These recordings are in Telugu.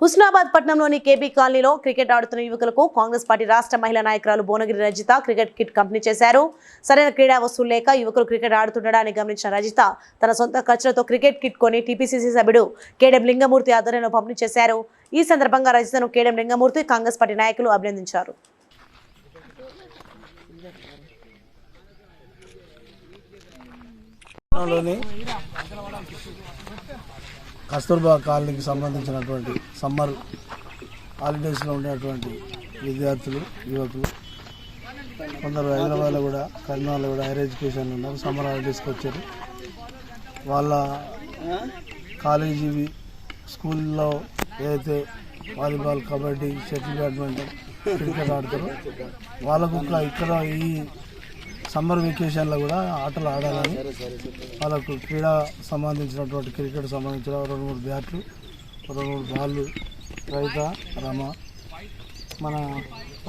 హుస్నాబాద్ పట్టణంలోని కేబీ కాలనీలో క్రికెట్ ఆడుతున్న యువకులకు కాంగ్రెస్ పార్టీ రాష్ట్ర మహిళా నాయకురాలు Bhuvanagiri Rajitha cricket kit company చేశారు. సరైన క్రీడా వస్తువులు లేక యువకులు క్రికెట్ ఆడుతుండడాన్ని గమనించిన రజిత తన సొంత ఖర్చులతో క్రికెట్ కిట్ కొని టీపీసీసీ సభ్యుడు కేడెం లింగమూర్తి ఆధ్వర్యంలో పంపిణీ చేశారు. ఈ సందర్భంగా రజితను కేడెం లింగమూర్తి కాంగ్రెస్ పార్టీ నాయకులు అభినందించారు. కస్తూర్బా కాలనీకి సంబంధించినటువంటి సమ్మర్ హాలిడేస్లో ఉండేటువంటి విద్యార్థులు యువకులు కొందరు హైదరాబాద్లో కూడా కరీంనగర్లో కూడా హైయర్ ఎడ్యుకేషన్ ఉన్నారు సమ్మర్ హాలిడేస్కి వచ్చారు. వాళ్ళ కాలేజీ స్కూల్లో ఏదైతే volleyball kabaddi shuttle badminton cricket ఆడతారో వాళ్ళకు ఇక్కడ ఈ సమ్మర్ వెకేషన్లో కూడా ఆటలు ఆడాలని. వాళ్ళకు క్రీడా సంబంధించినటువంటి క్రికెట్ సంబంధించిన రెండు మూడు బ్యాట్లు రెండు మూడు బాళ్ళు రైత రమ. మన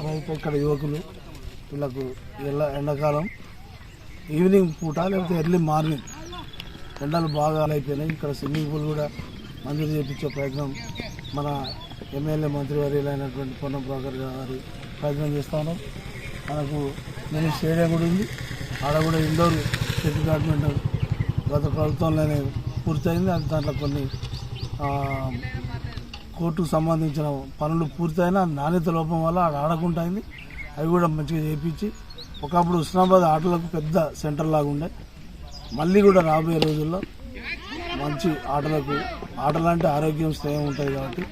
రైత ఇక్కడ యువకులు వీళ్ళకు ఎల్ల ఎండాకాలం ఈవినింగ్ పూట లేకపోతే ఎర్లీ మార్నింగ్ ఎండలు బాగా అయిపోయినాయి. ఇక్కడ స్విమ్మింగ్ పూల్ కూడా మంజూరు చేయించే ప్రయత్నం మన ఎమ్మెల్యే మంత్రివర్యులైనటువంటి పొన్నం ప్రభాకర్ గారి ప్రయత్నం చేస్తాను మనకు మినీ స్టేడియం కూడా ఉంది. ఆడ కూడా ఇండోర్ షటిల్ బ్యాడ్మింటన్ గత ప్రభుత్వంలోనే పూర్తయింది. అది దాంట్లో కొన్ని కోర్టుకు సంబంధించిన పనులు పూర్తయినా నాణ్యత లోపం వల్ల ఆడ ఆడకుండా అయింది. అవి కూడా మంచిగా చేయించి ఒకప్పుడు హుస్నాబాద్ ఆటలకు పెద్ద సెంటర్ లాగా ఉండే. మళ్ళీ కూడా రాబోయే రోజుల్లో మంచి ఆటలకు ఆటలంటే ఆరోగ్యం స్నేహం ఉంటుంది కాబట్టి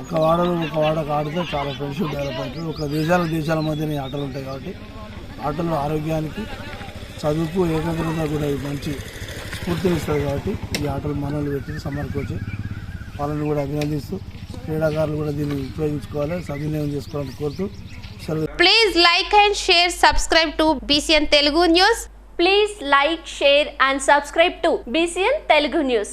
ఒక వాడలో ఒక వాడకు ఆడితే చాలా ఫ్రెండ్షిప్ డెవలప్ అవుతుంది. ఒక దేశాల దేశాల మధ్యనే ఆటలు ఉంటాయి కాబట్టి ఆటలు ఆరోగ్యానికి చదువుకు ఏకాగ్రత కూడా ఇది మంచి స్ఫూర్తినిస్తుంది కాబట్టి ఈ ఆటలు మనల్ని పెట్టి సమ్మర్కి వచ్చి వాళ్ళని కూడా అభినందిస్తూ క్రీడాకారులు కూడా దీన్ని ఉపయోగించుకోవాలి సద్వినియోగం చేసుకోవాలని కోరుతూ please like and share subscribe to BCN Telugu news please like share and subscribe to BCN Telugu news